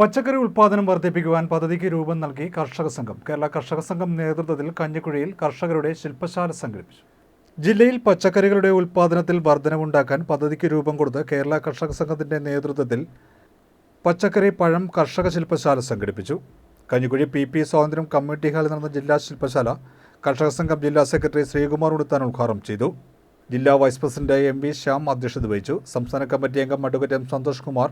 പച്ചക്കറി ഉൽപ്പാദനം വർദ്ധിപ്പിക്കുവാൻ പദ്ധതിക്ക് രൂപം നൽകി കർഷക സംഘം. കേരള കർഷക സംഘം നേതൃത്വത്തിൽ കഞ്ഞിക്കുഴിയിൽ കർഷകരുടെ ശില്പശാല സംഘടിപ്പിച്ചു. ജില്ലയിൽ പച്ചക്കറികളുടെ ഉൽപ്പാദനത്തിൽ വർധനവുണ്ടാക്കാൻ പദ്ധതിക്ക് രൂപം കൊടുത്ത് കേരള കർഷക സംഘത്തിന്റെ നേതൃത്വത്തിൽ പച്ചക്കറി പഴം കർഷക ശില്പശാല സംഘടിപ്പിച്ചു. Kanjikuzhi P P Swathanthryam community ഹാളിൽ നടന്ന ജില്ലാ ശില്പശാല കർഷക സംഘം ജില്ലാ സെക്രട്ടറി ശ്രീകുമാർ ഉടുത്താൻ ഉദ്ഘാടനം ചെയ്തു. ജില്ലാ vice president M V Shyam അധ്യക്ഷത വഹിച്ചു. സംസ്ഥാന കമ്മിറ്റി അംഗം അഡ്വക്കേറ്റ് എം സന്തോഷ് കുമാർ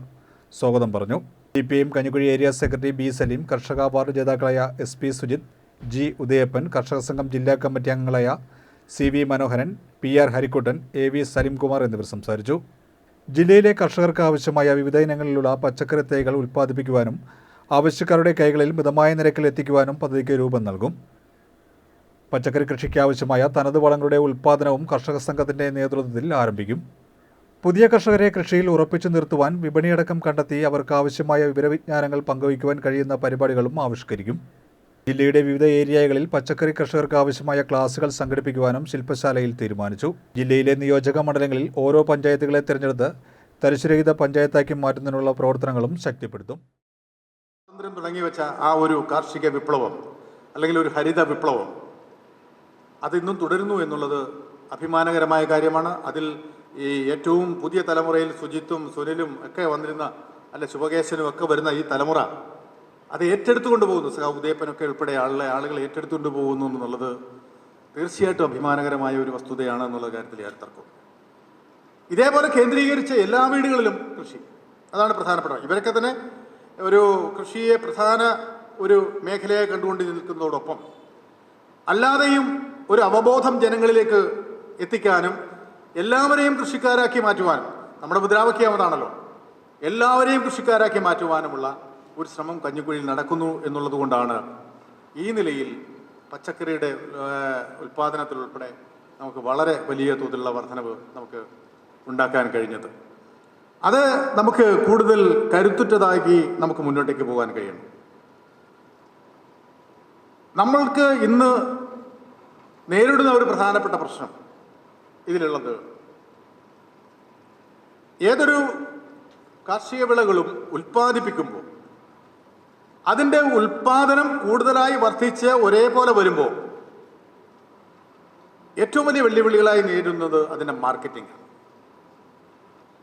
സ്വാഗതം പറഞ്ഞു. C P M Kanjikuzhi area secretary B Saleem കർഷക അവാർഡ് ജേതാക്കളായ S P Sujith G Udayappan കർഷക സംഘം ജില്ലാ കമ്മിറ്റി അംഗങ്ങളായ C V Manoharan P R Harikuttan A V Saleemkumar എന്നിവർ സംസാരിച്ചു. ജില്ലയിലെ കർഷകർക്ക് ആവശ്യമായ വിവിധ ഇനങ്ങളിലുള്ള പച്ചക്കറി തൈകൾ ഉൽപ്പാദിപ്പിക്കുവാനും ആവശ്യക്കാരുടെ കൈകളിൽ മിതമായ നിരക്കിൽ എത്തിക്കുവാനും പദ്ധതിക്ക് രൂപം നൽകും. പച്ചക്കറി കൃഷിക്ക് ആവശ്യമായ തനത് വളങ്ങളുടെ ഉൽപ്പാദനവും കർഷക സംഘത്തിന്റെ നേതൃത്വത്തിൽ ആരംഭിക്കും. പുതിയ കർഷകരെ കൃഷിയിൽ ഉറപ്പിച്ചു നിർത്തുവാൻ വിപണിയടക്കം കണ്ടെത്തി അവർക്ക് ആവശ്യമായ വിവരവിജ്ഞാനങ്ങൾ പങ്കുവയ്ക്കുവാൻ കഴിയുന്ന പരിപാടികളും ആവിഷ്കരിക്കും. ജില്ലയുടെ വിവിധ ഏരിയകളിൽ പച്ചക്കറി കർഷകർക്ക് ആവശ്യമായ ക്ലാസുകൾ സംഘടിപ്പിക്കുവാനും ശില്പശാലയിൽ തീരുമാനിച്ചു. ജില്ലയിലെ നിയോജക മണ്ഡലങ്ങളിൽ ഓരോ പഞ്ചായത്തുകളെ തിരഞ്ഞെടുത്ത് തരിശുരഹിത പഞ്ചായത്താക്കി മാറ്റുന്നതിനുള്ള പ്രവർത്തനങ്ങളും ശക്തിപ്പെടുത്തും. സ്വാതന്ത്ര്യം തുടങ്ങി വെച്ച ആ ഒരു കാർഷിക വിപ്ലവം അല്ലെങ്കിൽ ഒരു ഹരിത വിപ്ലവം അതിന്നും തുടരുന്നു എന്നുള്ളത് അഭിമാനകരമായ കാര്യമാണ്. അതിൽ ഈ ഏറ്റവും പുതിയ തലമുറയിൽ സുജിത്തും സുനിലും ഒക്കെ വന്നിരുന്ന അല്ല ശുഭകേശനും ഒക്കെ വരുന്ന ഈ തലമുറ അത് ഏറ്റെടുത്തുകൊണ്ട് പോകുന്നു. സഹ ഉൾപ്പെടെ ആളുകളെ ആളുകൾ ഏറ്റെടുത്തുകൊണ്ട് പോകുന്നു എന്നുള്ളത് തീർച്ചയായിട്ടും അഭിമാനകരമായ ഒരു വസ്തുതയാണ് എന്നുള്ള കാര്യത്തിൽ യാതൊരു തർക്കം. ഇതേപോലെ കേന്ദ്രീകരിച്ച എല്ലാ വീടുകളിലും കൃഷി. അതാണ് പ്രധാനപ്പെട്ട ഇവരൊക്കെ തന്നെ ഒരു കൃഷിയെ പ്രധാന ഒരു മേഖലയെ കണ്ടുകൊണ്ട് നിൽക്കുന്നതോടൊപ്പം അല്ലാതെയും ഒരു അവബോധം ജനങ്ങളിലേക്ക് എത്തിക്കാനും എല്ലാവരെയും കൃഷിക്കാരാക്കി മാറ്റുവാൻ നമ്മുടെ എല്ലാവരെയും കൃഷിക്കാരാക്കി മാറ്റുവാനുമുള്ള ഒരു ശ്രമം കഞ്ഞിക്കുഴിയിൽ നടക്കുന്നു എന്നുള്ളതുകൊണ്ടാണ് ഈ നിലയിൽ പച്ചക്കറിയുടെ ഉൽപ്പാദനത്തിലുൾപ്പെടെ നമുക്ക് വളരെ വലിയ തോതിലുള്ള വർധനവ് നമുക്ക് ഉണ്ടാക്കാൻ കഴിഞ്ഞത്. അത് നമുക്ക് കൂടുതൽ കരുത്തുറ്റതാക്കി നമുക്ക് മുന്നോട്ടേക്ക് പോകാൻ കഴിയണം. നമ്മൾക്ക് ഇന്ന് നേരിടുന്ന ഒരു പ്രധാനപ്പെട്ട പ്രശ്നം ഇതിലുള്ളത്. ഏതൊരു കാർഷിക വിളകളും ഉൽപ്പാദിപ്പിക്കുമ്പോൾ അതിന്റെ ഉൽപ്പാദനം കൂടുതലായി വർദ്ധിച്ച് ഒരേപോലെ വരുമ്പോൾ ഏറ്റവും വലിയ വെല്ലുവിളികളായി നേരിടുന്നത് അതിന്റെ മാർക്കറ്റിംഗ്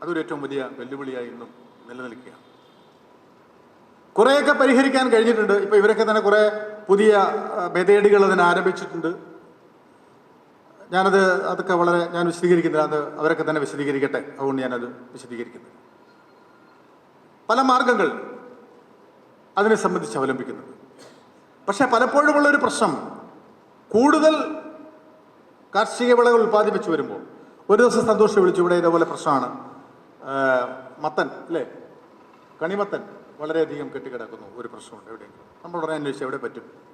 അതൊരു ഏറ്റവും വലിയ വെല്ലുവിളിയായി ഇന്നും നിലനിൽക്കുകയാണ്. കുറേയൊക്കെ പരിഹരിക്കാൻ കഴിഞ്ഞിട്ടുണ്ട്. ഇപ്പൊ ഇവരൊക്കെ തന്നെ കുറേ പുതിയ മെതേഡുകൾ അതിന് ആരംഭിച്ചിട്ടുണ്ട്. ഞാനത് അതൊക്കെ വളരെ ഞാൻ വിശദീകരിക്കുന്നില്ല. അത് അവരൊക്കെ തന്നെ വിശദീകരിക്കട്ടെ. അതുകൊണ്ട് ഞാനത് വിശദീകരിക്കുന്നു പല മാർഗങ്ങൾ അതിനെ സംബന്ധിച്ച് അവലംബിക്കുന്നത് പക്ഷെ പലപ്പോഴുമുള്ളൊരു പ്രശ്നം കൂടുതൽ കാർഷിക വിളകൾ ഉൽപ്പാദിപ്പിച്ചു വരുമ്പോൾ ഒരു ദിവസം സന്തോഷം വിളിച്ചു ഇവിടെ ഇതേപോലെ പ്രശ്നമാണ്. മത്തൻ അല്ലേ? കണിമത്തൻ വളരെയധികം കെട്ടിക്കിടക്കുന്നു. ഒരു പ്രശ്നമുണ്ട് എവിടെയെങ്കിലും. നമ്മൾ ഉടനെ അന്വേഷിച്ച് എവിടെ പറ്റും?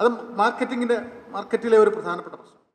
അത് മാർക്കറ്റിങ്ങിന്റെ മാർക്കറ്റിലെ ഒരു പ്രധാനപ്പെട്ട പ്രശ്നം.